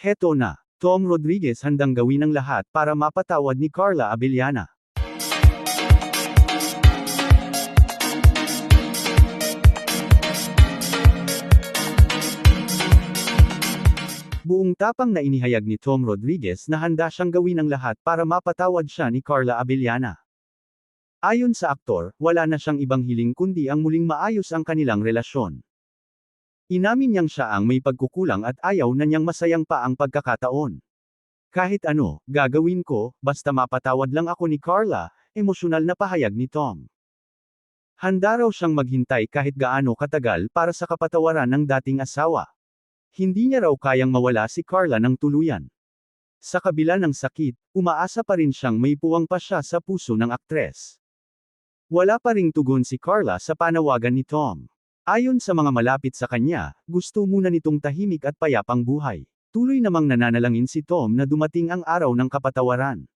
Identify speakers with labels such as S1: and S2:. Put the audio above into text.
S1: Heto na, Tom Rodriguez handang gawin ang lahat para mapatawad ni Carla Abellana. Buong tapang na inihayag ni Tom Rodriguez na handa siyang gawin ang lahat para mapatawad siya ni Carla Abellana. Ayon sa aktor, wala na siyang ibang hiling kundi ang muling maayos ang kanilang relasyon. Inamin niyang siya ang may pagkukulang at ayaw na niyang masayang pa ang pagkakataon. Kahit ano, gagawin ko, basta mapatawad lang ako ni Carla, emosyonal na pahayag ni Tom. Handa raw siyang maghintay kahit gaano katagal para sa kapatawaran ng dating asawa. Hindi niya raw kayang mawala si Carla ng tuluyan. Sa kabila ng sakit, umaasa pa rin siyang may puwang pa siya sa puso ng aktres. Wala pa ring tugon si Carla sa panawagan ni Tom. Ayon sa mga malapit sa kanya, gusto muna nitong tahimik at payapang buhay. Tuloy namang nananalangin si Tom na dumating ang araw ng kapatawaran.